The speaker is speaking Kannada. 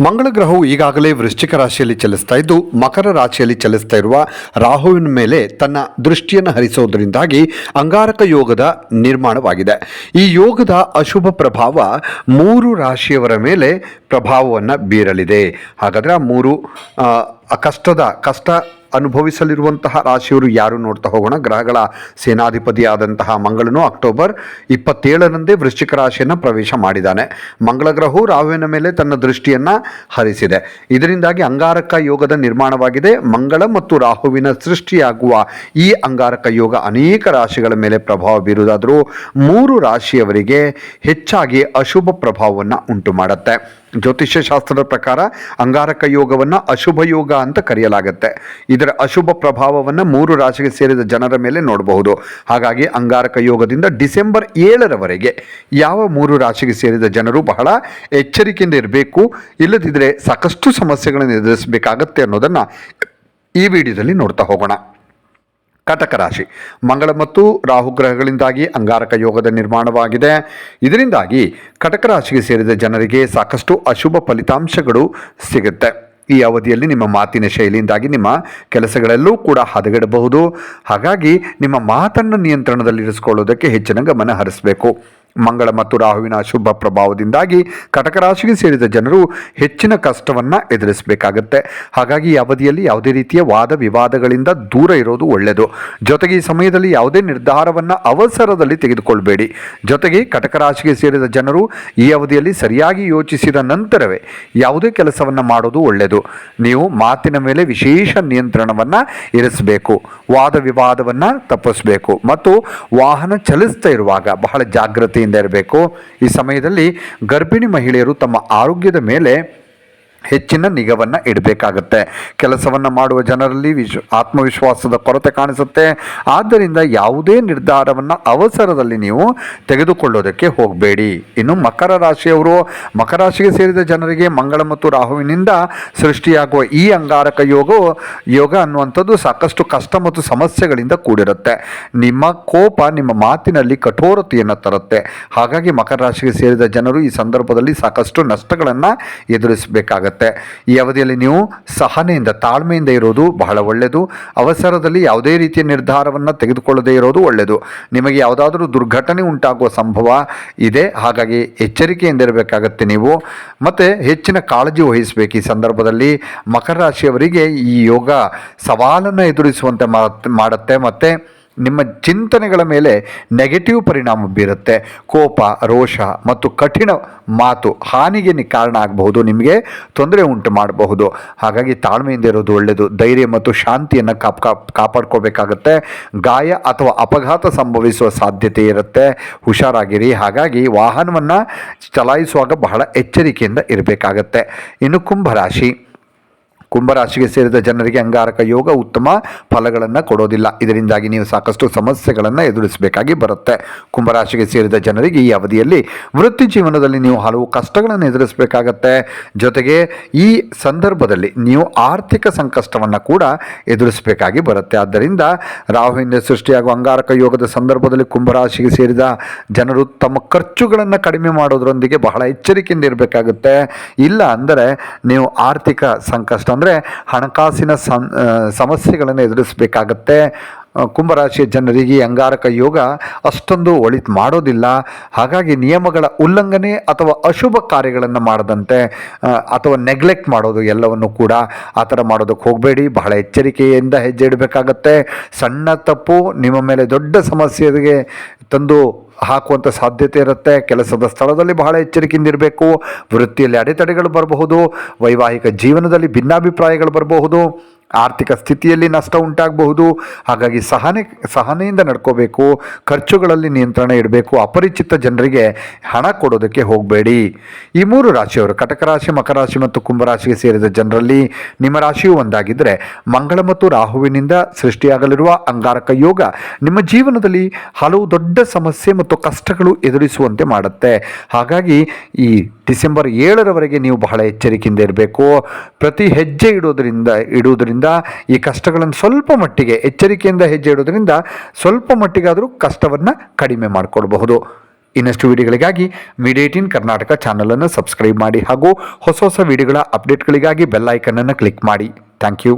ಮಂಗಳ ಗ್ರಹವು ಈಗಾಗಲೇ ವೃಶ್ಚಿಕ ರಾಶಿಯಲ್ಲಿ ಚಲಿಸ್ತಾ ಇದ್ದು, ಮಕರ ರಾಶಿಯಲ್ಲಿ ಚಲಿಸ್ತಾ ಇರುವ ರಾಹುವಿನ ಮೇಲೆ ತನ್ನ ದೃಷ್ಟಿಯನ್ನು ಹರಿಸೋದರಿಂದಾಗಿ ಅಂಗಾರಕ ಯೋಗದ ನಿರ್ಮಾಣವಾಗಿದೆ. ಈ ಯೋಗದ ಅಶುಭ ಪ್ರಭಾವ ಮೂರು ರಾಶಿಯವರ ಮೇಲೆ ಪ್ರಭಾವವನ್ನು ಬೀರಲಿದೆ. ಹಾಗಾದರೆ ಮೂರು ಕಷ್ಟದ ಕಷ್ಟ ಅನುಭವಿಸಲಿರುವಂತಹ ರಾಶಿಯವರು ಯಾರು ನೋಡ್ತಾ ಹೋಗೋಣ. ಗ್ರಹಗಳ ಸೇನಾಧಿಪತಿಯಾದಂತಹ ಮಂಗಳನು ಅಕ್ಟೋಬರ್ ಇಪ್ಪತ್ತೇಳರಂದೇ ವೃಶ್ಚಿಕ ರಾಶಿಯನ್ನು ಪ್ರವೇಶ ಮಾಡಿದ್ದಾನೆ. ಮಂಗಳ ಗ್ರಹವು ರಾಹುವಿನ ಮೇಲೆ ತನ್ನ ದೃಷ್ಟಿಯನ್ನು ಹರಿಸಿದೆ. ಇದರಿಂದಾಗಿ ಅಂಗಾರಕ ಯೋಗದ ನಿರ್ಮಾಣವಾಗಿದೆ. ಮಂಗಳ ಮತ್ತು ರಾಹುವಿನ ಸೃಷ್ಟಿಯಾಗುವ ಈ ಅಂಗಾರಕ ಯೋಗ ಅನೇಕ ರಾಶಿಗಳ ಮೇಲೆ ಪ್ರಭಾವ ಬೀರುವುದಾದರೂ ಮೂರು ರಾಶಿಯವರಿಗೆ ಹೆಚ್ಚಾಗಿ ಅಶುಭ ಪ್ರಭಾವವನ್ನು ಉಂಟು ಮಾಡುತ್ತೆ ಜ್ಯೋತಿಷ್ಯ ಶಾಸ್ತ್ರದ ಪ್ರಕಾರ ಅಂಗಾರಕ ಯೋಗವನ್ನು ಅಶುಭ ಯೋಗ ಅಂತ ಕರೆಯಲಾಗುತ್ತೆ. ಇದರ ಅಶುಭ ಪ್ರಭಾವವನ್ನು ಮೂರು ರಾಶಿಗೆ ಸೇರಿದ ಜನರ ಮೇಲೆ ನೋಡಬಹುದು. ಹಾಗಾಗಿ ಅಂಗಾರಕ ಯೋಗದಿಂದ ಡಿಸೆಂಬರ್ ಏಳರವರೆಗೆ ಯಾವ ಮೂರು ರಾಶಿಗೆ ಸೇರಿದ ಜನರು ಬಹಳ ಎಚ್ಚರಿಕೆಯಿಂದ ಇರಬೇಕು ಇಲ್ಲದಿದ್ದರೆ ಸಾಕಷ್ಟು ಸಮಸ್ಯೆಗಳನ್ನು ಎದುರಿಸಬೇಕಾಗತ್ತೆ ಅನ್ನೋದನ್ನು ಈ ವಿಡಿಯೋದಲ್ಲಿ ನೋಡ್ತಾ ಹೋಗೋಣ. ಕಟಕ ರಾಶಿ. ಮಂಗಳ ಮತ್ತು ರಾಹು ಗ್ರಹಗಳಿಂದಾಗಿ ಅಂಗಾರಕ ಯೋಗದ ನಿರ್ಮಾಣವಾಗಿದೆ. ಇದರಿಂದಾಗಿ ಕಟಕ ರಾಶಿಗೆ ಸೇರಿದ ಜನರಿಗೆ ಸಾಕಷ್ಟು ಅಶುಭ ಫಲಿತಾಂಶಗಳು ಸಿಗುತ್ತೆ. ಈ ಅವಧಿಯಲ್ಲಿ ನಿಮ್ಮ ಮಾತಿನ ಶೈಲಿಯಿಂದಾಗಿ ನಿಮ್ಮ ಕೆಲಸಗಳೆಲ್ಲೂ ಕೂಡ ಹದಗೆಡಬಹುದು. ಹಾಗಾಗಿ ನಿಮ್ಮ ಮಾತನ್ನು ನಿಯಂತ್ರಣದಲ್ಲಿರಿಸಿಕೊಳ್ಳೋದಕ್ಕೆ ಹೆಚ್ಚಿನ ಗಮನ ಹರಿಸಬೇಕು. ಮಂಗಳ ಮತ್ತು ರಾಹುವಿನ ಶುಭ ಪ್ರಭಾವದಿಂದಾಗಿ ಕಟಕ ರಾಶಿಗೆ ಸೇರಿದ ಜನರು ಹೆಚ್ಚಿನ ಕಷ್ಟವನ್ನು ಎದುರಿಸಬೇಕಾಗತ್ತೆ. ಹಾಗಾಗಿ ಈ ಅವಧಿಯಲ್ಲಿ ಯಾವುದೇ ರೀತಿಯ ವಾದ ವಿವಾದಗಳಿಂದ ದೂರ ಇರೋದು ಒಳ್ಳೆಯದು ಜೊತೆಗೆ ಈ ಸಮಯದಲ್ಲಿ ಯಾವುದೇ ನಿರ್ಧಾರವನ್ನು ಅವಸರದಲ್ಲಿ ತೆಗೆದುಕೊಳ್ಬೇಡಿ. ಜೊತೆಗೆ ಕಟಕ ರಾಶಿಗೆ ಸೇರಿದ ಜನರು ಈ ಅವಧಿಯಲ್ಲಿ ಸರಿಯಾಗಿ ಯೋಚಿಸಿದ ನಂತರವೇ ಯಾವುದೇ ಕೆಲಸವನ್ನು ಮಾಡೋದು ಒಳ್ಳೆಯದು ನೀವು ಮಾತಿನ ಮೇಲೆ ವಿಶೇಷ ನಿಯಂತ್ರಣವನ್ನು ಇರಿಸಬೇಕು. ವಾದ ವಿವಾದವನ್ನು ತಪ್ಪಿಸಬೇಕು. ಮತ್ತು ವಾಹನ ಚಲಿಸ್ತಾ ಇರುವಾಗ ಬಹಳ ಜಾಗೃತಿಯಿಂದ ಇರಬೇಕು. ಈ ಸಮಯದಲ್ಲಿ ಗರ್ಭಿಣಿ ಮಹಿಳೆಯರು ತಮ್ಮ ಆರೋಗ್ಯದ ಮೇಲೆ ಹೆಚ್ಚಿನ ನಿಗವನ್ನು ಇಡಬೇಕಾಗತ್ತೆ. ಕೆಲಸವನ್ನು ಮಾಡುವ ಜನರಲ್ಲಿ ವಿಶ್, ಆತ್ಮವಿಶ್ವಾಸದ ಕೊರತೆ ಕಾಣಿಸುತ್ತೆ. ಆದ್ದರಿಂದ ಯಾವುದೇ ನಿರ್ಧಾರವನ್ನು ಅವಸರದಲ್ಲಿ ನೀವು ತೆಗೆದುಕೊಳ್ಳೋದಕ್ಕೆ ಹೋಗಬೇಡಿ. ಇನ್ನು ಮಕರ ರಾಶಿಯವರು, ಮಕರ ರಾಶಿಗೆ ಸೇರಿದ ಜನರಿಗೆ ಮಂಗಳ ಮತ್ತು ರಾಹುವಿನಿಂದ ಸೃಷ್ಟಿಯಾಗುವ ಈ ಅಂಗಾರಕ ಯೋಗವು, ಯೋಗ ಅನ್ನುವಂಥದ್ದು ಸಾಕಷ್ಟು ಕಷ್ಟ ಮತ್ತು ಸಮಸ್ಯೆಗಳಿಂದ ಕೂಡಿರುತ್ತೆ. ನಿಮ್ಮ ಕೋಪ ನಿಮ್ಮ ಮಾತಿನಲ್ಲಿ ಕಠೋರತೆಯನ್ನು ತರುತ್ತೆ. ಹಾಗಾಗಿ ಮಕರ ರಾಶಿಗೆ ಸೇರಿದ ಜನರು ಈ ಸಂದರ್ಭದಲ್ಲಿ ಸಾಕಷ್ಟು ನಷ್ಟಗಳನ್ನು ಎದುರಿಸಬೇಕಾಗತ್ತೆ. ಈ ಅವಧಿಯಲ್ಲಿ ನೀವು ಸಹನೆಯಿಂದ, ತಾಳ್ಮೆಯಿಂದ ಇರೋದು ಬಹಳ ಒಳ್ಳೆಯದು ಅವಸರದಲ್ಲಿ ಯಾವುದೇ ರೀತಿಯ ನಿರ್ಧಾರವನ್ನು ತೆಗೆದುಕೊಳ್ಳದೇ ಇರೋದು ಒಳ್ಳೆಯದು ನಿಮಗೆ ಯಾವುದಾದರೂ ದುರ್ಘಟನೆ ಉಂಟಾಗುವ ಸಂಭವ ಇದೆ, ಹಾಗಾಗಿ ಎಚ್ಚರಿಕೆಯಿಂದ ಇರಬೇಕಾಗತ್ತೆ ನೀವು. ಮತ್ತು ಹೆಚ್ಚಿನ ಕಾಳಜಿ ವಹಿಸಬೇಕು ಈ ಸಂದರ್ಭದಲ್ಲಿ. ಮಕರ ರಾಶಿಯವರಿಗೆ ಈ ಯೋಗ ಸವಾಲನ್ನು ಎದುರಿಸುವಂತೆ ಮಾಡುತ್ತೆ. ಮತ್ತು ನಿಮ್ಮ ಚಿಂತನೆಗಳ ಮೇಲೆ ನೆಗೆಟಿವ್ ಪರಿಣಾಮ ಬೀರುತ್ತೆ. ಕೋಪ, ರೋಷ ಮತ್ತು ಕಠಿಣ ಮಾತು ಹಾನಿಗೆ ಕಾರಣ ಆಗಬಹುದು, ನಿಮಗೆ ತೊಂದರೆ ಉಂಟು ಮಾಡಬಹುದು. ಹಾಗಾಗಿ ತಾಳ್ಮೆಯಿಂದ ಇರೋದು ಒಳ್ಳೆಯದು ಧೈರ್ಯ ಮತ್ತು ಶಾಂತಿಯನ್ನು ಕಾಪ್ ಗಾಯ ಅಥವಾ ಅಪಘಾತ ಸಂಭವಿಸುವ ಸಾಧ್ಯತೆ ಇರುತ್ತೆ. ಹುಷಾರಾಗಿರಿ. ಹಾಗಾಗಿ ವಾಹನವನ್ನು ಚಲಾಯಿಸುವಾಗ ಬಹಳ ಎಚ್ಚರಿಕೆಯಿಂದ ಇರಬೇಕಾಗತ್ತೆ. ಇನ್ನು ಕುಂಭರಾಶಿ ಕುಂಭರಾಶಿಗೆ ಸೇರಿದ ಜನರಿಗೆ ಅಂಗಾರಕ ಯೋಗ ಉತ್ತಮ ಫಲಗಳನ್ನು ಕೊಡೋದಿಲ್ಲ. ಇದರಿಂದಾಗಿ ನೀವು ಸಾಕಷ್ಟು ಸಮಸ್ಯೆಗಳನ್ನು ಎದುರಿಸಬೇಕಾಗಿ ಬರುತ್ತೆ. ಕುಂಭರಾಶಿಗೆ ಸೇರಿದ ಜನರಿಗೆ ಈ ಅವಧಿಯಲ್ಲಿ ವೃತ್ತಿ ಜೀವನದಲ್ಲಿ ನೀವು ಹಲವು ಕಷ್ಟಗಳನ್ನು ಎದುರಿಸಬೇಕಾಗತ್ತೆ. ಜೊತೆಗೆ ಈ ಸಂದರ್ಭದಲ್ಲಿ ನೀವು ಆರ್ಥಿಕ ಸಂಕಷ್ಟವನ್ನು ಕೂಡ ಎದುರಿಸಬೇಕಾಗಿ ಬರುತ್ತೆ. ಆದ್ದರಿಂದ ರಾಹುವಿನ ಸೃಷ್ಟಿಯಾಗುವ ಅಂಗಾರಕ ಯೋಗದ ಸಂದರ್ಭದಲ್ಲಿ ಕುಂಭರಾಶಿಗೆ ಸೇರಿದ ಜನರು ತಮ್ಮ ಖರ್ಚುಗಳನ್ನು ಕಡಿಮೆ ಮಾಡೋದರೊಂದಿಗೆ ಬಹಳ ಎಚ್ಚರಿಕೆಯಿಂದ ಇರಬೇಕಾಗುತ್ತೆ. ಇಲ್ಲ ಅಂದರೆ ನೀವು ಆರ್ಥಿಕ ಸಂಕಷ್ಟ ಅಂದರೆ ಹಣಕಾಸಿನ ಸಮಸ್ಯೆಗಳನ್ನು ಎದುರಿಸಬೇಕಾಗತ್ತೆ. ಕುಂಭರಾಶಿಯ ಜನರಿಗೆ ಅಂಗಾರಕ ಯೋಗ ಅಷ್ಟೊಂದು ಒಳಿತು ಮಾಡೋದಿಲ್ಲ. ಹಾಗಾಗಿ ನಿಯಮಗಳ ಉಲ್ಲಂಘನೆ ಅಥವಾ ಅಶುಭ ಕಾರ್ಯಗಳನ್ನು ಮಾಡದಂತೆ ಅಥವಾ ನೆಗ್ಲೆಕ್ಟ್ ಮಾಡೋದು ಎಲ್ಲವನ್ನು ಕೂಡ ಆ ಥರ ಮಾಡೋದಕ್ಕೆ ಹೋಗಬೇಡಿ. ಬಹಳ ಎಚ್ಚರಿಕೆಯಿಂದ ಹೆಜ್ಜೆ ಇಡಬೇಕಾಗತ್ತೆ. ಸಣ್ಣ ತಪ್ಪು ನಿಮ್ಮ ಮೇಲೆ ದೊಡ್ಡ ಸಮಸ್ಯೆಗೆ ತಂದು ಹಾಕುವಂಥ ಸಾಧ್ಯತೆ ಇರುತ್ತೆ. ಕೆಲಸದ ಸ್ಥಳದಲ್ಲಿ ಬಹಳ ಎಚ್ಚರಿಕೆಯಿಂದ ಇರಬೇಕು. ವೃತ್ತಿಯಲ್ಲಿ ಅಡೆತಡೆಗಳು ಬರಬಹುದು. ವೈವಾಹಿಕ ಜೀವನದಲ್ಲಿ ಭಿನ್ನಾಭಿಪ್ರಾಯಗಳು ಬರಬಹುದು. ಆರ್ಥಿಕ ಸ್ಥಿತಿಯಲ್ಲಿ ನಷ್ಟ ಉಂಟಾಗಬಹುದು. ಹಾಗಾಗಿ ಸಹನೆ, ಸಹನೆಯಿಂದ ನಡ್ಕೋಬೇಕು, ಖರ್ಚುಗಳಲ್ಲಿ ನಿಯಂತ್ರಣ ಇಡಬೇಕು, ಅಪರಿಚಿತ ಜನರಿಗೆ ಹಣ ಕೊಡೋದಕ್ಕೆ ಹೋಗಬೇಡಿ. ಈ ಮೂರು ರಾಶಿಯವರು ಕಟಕ ರಾಶಿ, ಮಕರ ರಾಶಿ ಮತ್ತು ಕುಂಭರಾಶಿಗೆ ಸೇರಿದ ಜನರಲ್ಲಿ ನಿಮ್ಮ ರಾಶಿಯು ಒಂದಾಗಿದ್ದರೆ ಮಂಗಳ ಮತ್ತು ರಾಹುವಿನಿಂದ ಸೃಷ್ಟಿಯಾಗಲಿರುವ ಅಂಗಾರಕ ಯೋಗ ನಿಮ್ಮ ಜೀವನದಲ್ಲಿ ಹಲವು ದೊಡ್ಡ ಸಮಸ್ಯೆ ಮತ್ತು ಕಷ್ಟಗಳು ಎದುರಿಸುವಂತೆ ಮಾಡುತ್ತೆ. ಹಾಗಾಗಿ ಈ ಡಿಸೆಂಬರ್ ಏಳರವರೆಗೆ ನೀವು ಬಹಳ ಎಚ್ಚರಿಕೆಯಿಂದ ಇರಬೇಕು. ಪ್ರತಿ ಹೆಜ್ಜೆ ಇಡೋದರಿಂದ, ಇಡುವುದರಿಂದ ಈ ಕಷ್ಟಗಳನ್ನು ಸ್ವಲ್ಪ ಮಟ್ಟಿಗೆ ಎಚ್ಚರಿಕೆಯಿಂದ ಹೆಜ್ಜೆ ಇಡೋದ್ರಿಂದ ಸ್ವಲ್ಪ ಮಟ್ಟಿಗಾದರೂ ಕಷ್ಟವನ್ನು ಕಡಿಮೆ ಮಾಡಿಕೊಳ್ಬಹುದು. ಇನ್ನಷ್ಟು ವಿಡಿಯೋಗಳಿಗಾಗಿ ಮೀಡಿಯೇಟಿನ್ ಕರ್ನಾಟಕ ಚಾನಲನ್ನು ಸಬ್ಸ್ಕ್ರೈಬ್ ಮಾಡಿ ಹಾಗೂ ಹೊಸ ಹೊಸ ವಿಡಿಯೋಗಳ ಅಪ್ಡೇಟ್ಗಳಿಗಾಗಿ ಬೆಲ್ ಐಕನನ್ನು ಕ್ಲಿಕ್ ಮಾಡಿ. Thank you.